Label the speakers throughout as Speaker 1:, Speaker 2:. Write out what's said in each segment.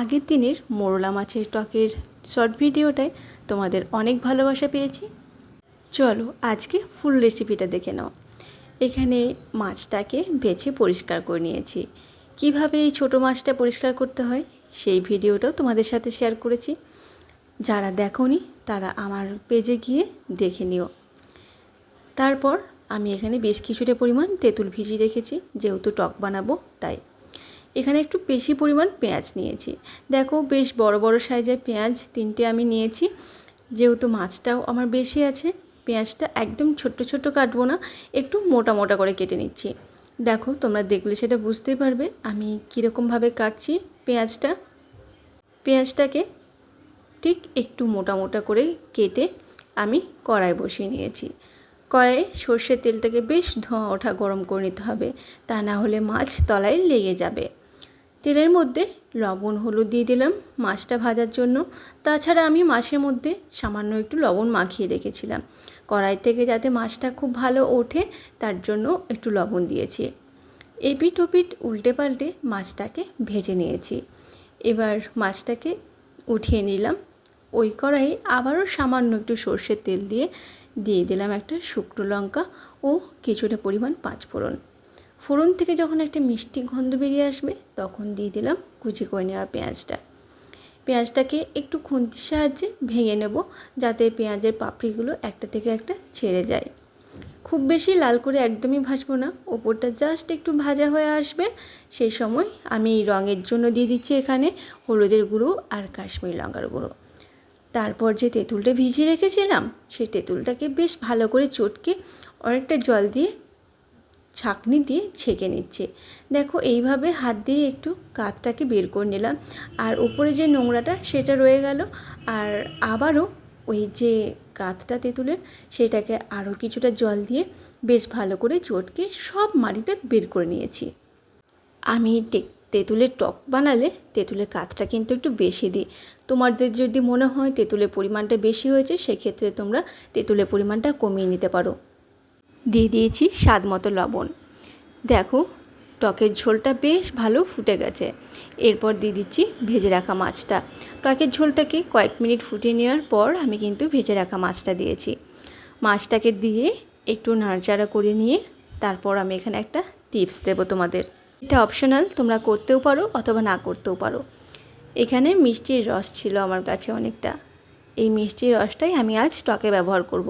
Speaker 1: আগের দিনের মোরলা মাছের টকের শর্ট ভিডিওটায় তোমাদের অনেক ভালোবাসা পেয়েছি। চলো আজকে ফুল রেসিপিটা দেখে নাও। এখানে মাছটাকে বেছে পরিষ্কার করে নিয়েছি। কীভাবে এই ছোটো মাছটা পরিষ্কার করতে হয় সেই ভিডিওটাও তোমাদের সাথে শেয়ার করেছি। যারা দেখোনি, তারা আমার পেজে গিয়ে দেখে নিও। তারপর আমি এখানে বেশ কিছুটা পরিমাণ তেঁতুল ভিজিয়ে রেখেছি, যেহেতু টক বানাবো, তাই। এখানে একটু বেশি পরিমাণ পেঁয়াজ নিয়েছি। দেখো বেশ বড় বড় সাইজের পেঁয়াজ তিনটে আমি নিয়েছি। যেহেতু মাছটাও আমার বেশি আছে, পেঁয়াজটা একদম ছোট্ট ছোট্ট কাটবো না, একটু মোটা মোটা করে কেটে নিচ্ছি। দেখো তোমরা দেখলে সেটা বুঝতেই পারবে আমি কীরকমভাবে কাটছি পেঁয়াজটা। পেঁয়াজটাকে ঠিক একটু মোটা মোটা করে কেটে আমি কড়াই বসিয়ে নিয়েছি। কড়াইয়ে সর্ষের তেলটাকে বেশ ধোঁয়া ওঠা গরম করে নিতে হবে, তা না হলে মাছ তলায় লেগে যাবে। তেলের মধ্যে লবণ, হলুদ দিয়ে দিলাম মাছটা ভাজার জন্য। তাছাড়া আমি মাছের মধ্যে সামান্য একটু লবণ মাখিয়ে রেখেছিলাম। কড়াই থেকে যাতে মাছটা খুব ভালো ওঠে, তার জন্য একটু লবণ দিয়েছি। এপিট ওপিট উল্টে পাল্টে মাছটাকে ভেজে নিয়েছি। এবার মাছটাকে উঠিয়ে নিলাম। ওই কড়াইয়ে আবারও সামান্য একটু সর্ষের তেল দিয়ে দিয়ে দিলাম একটা শুকনো লঙ্কা ও কিছুটা পরিমাণ পাঁচফোড়ন। ফোড়ন থেকে যখন একটা মিষ্টি গন্ধ বেরিয়ে আসবে, তখন দিয়ে দিলাম কুচি করে নেওয়া পেঁয়াজটা। পেঁয়াজটাকে একটু খুন্তির সাহায্যে ভেঙে নেব যাতে পেঁয়াজের পাপড়িগুলো একটা থেকে একটা ছেড়ে যায়। খুব বেশি লাল করে একদমই ভাজবো না, ওপরটা জাস্ট একটু ভাজা হয়ে আসবে। সেই সময় আমি রঙের জন্য দিয়ে দিচ্ছি এখানে হলুদের গুঁড়ো আর কাশ্মীর লঙ্কার গুঁড়ো। তারপর যে তেঁতুলটা ভিজিয়ে রেখেছিলাম, সেই তেঁতুলটাকে বেশ ভালো করে চটকে অনেকটা জল দিয়ে ছাঁকনি দিয়ে ছেঁকে নিচ্ছে। দেখো, এইভাবে হাত দিয়ে একটু কাতটাকে বের করে নিলাম। আর উপরে যে নোংরাটা, সেটা রয়ে গেল। আর আবারও ওই যে কাতটা তেঁতুলের, সেটাকে আরও কিছুটা জল দিয়ে বেশ ভালো করে চটকে সব মাটিটা বের করে নিয়েছি। আমি তেঁতুলের টক বানালে তেঁতুলের কাতটা কিন্তু একটু বেশি দিই। তোমাদের যদি মনে হয় তেঁতুলের পরিমাণটা বেশি হয়েছে, সেক্ষেত্রে তোমরা তেঁতুলের পরিমাণটা কমিয়ে নিতে পারো। দিয়ে দিয়েছি স্বাদ মতো লবণ। দেখো, টকের ঝোলটা বেশ ভালো ফুটে গেছে। এরপর দিয়ে দিচ্ছি ভেজে রাখা মাছটা। টকের ঝোলটাকে কয়েক মিনিট ফুটিয়ে নেওয়ার পর আমি কিন্তু ভেজে রাখা মাছটা দিয়েছি। মাছটাকে দিয়ে একটু নাড়চাড়া করে নিয়ে তারপর আমি এখানে একটা টিপস দেবো তোমাদের। এটা অপশনাল, তোমরা করতেও পারো অথবা না করতেও পারো। এখানে মিষ্টির রস ছিল আমার কাছে অনেকটা। এই মিষ্টির রসটাই আমি আজ টকে ব্যবহার করব।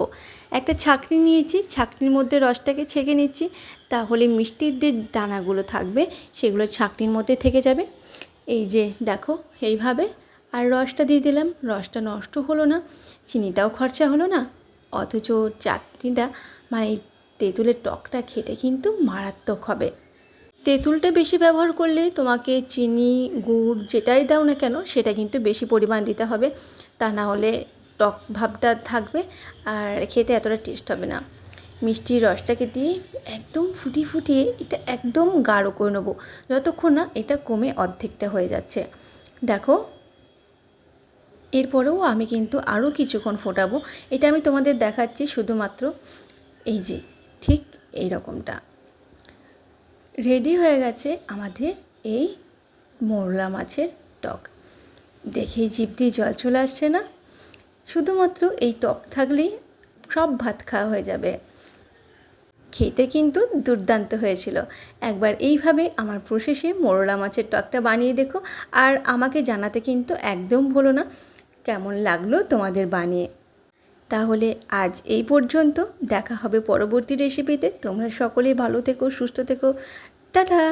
Speaker 1: একটা ছাঁকনি নিয়েছি, ছাঁকনির মধ্যে রসটাকে ছেঁকে নিচ্ছি, তাহলে মিষ্টির যে দানাগুলো থাকবে, সেগুলো ছাঁকনির মধ্যে থেকে যাবে। এই যে দেখো, এইভাবে। আর রসটা দিয়ে দিলাম, রসটা নষ্ট হলো না, চিনিটাও খরচা হলো না, অথচ চাটনিটা মানে তেঁতুলের টকটা খেতে কিন্তু মারাত্মক হবে। তেঁতুলটা বেশি ব্যবহার করলে তোমাকে চিনি, গুড় যেটাই দাও না কেন, সেটা কিন্তু বেশি পরিমাণ দিতে হবে। তা না হলে টক ভাবটা থাকবে আর খেতে এতটা টেস্ট হবে না। মিষ্টির রসটাকে দিয়ে একদম ফুটিয়ে ফুটিয়ে এটা একদম গাঢ় করে নেব। যতক্ষণ না এটা কমে অর্ধেকটা হয়ে যাচ্ছে। দেখো, এরপরেও আমি কিন্তু আরও কিছুক্ষণ ফোটাবো। এটা আমি তোমাদের দেখাচ্ছি শুধুমাত্র এই যে, ঠিক এই রকমটা রেডি হয়ে গেছে আমাদের এই মোরলা মাছের টক। দেখেই জিভ দিয়ে জল চলে আসছে না? শুধুমাত্র এই টক থাকলেই সব ভাত খাওয়া হয়ে যাবে। খেতে কিন্তু দুর্দান্ত হয়েছিল। একবার এইভাবে আমার প্রসেসে মোরলা মাছের টকটা বানিয়ে দেখো, আর আমাকে জানাতে কিন্তু একদম ভুলো না কেমন লাগল তোমাদের বানিয়ে। তাহলে আজ এই পর্যন্ত, দেখা হবে পরবর্তী রেসিপিতে তোমরা সকলেই ভালো থেকো, সুস্থ থেকো। টাটা!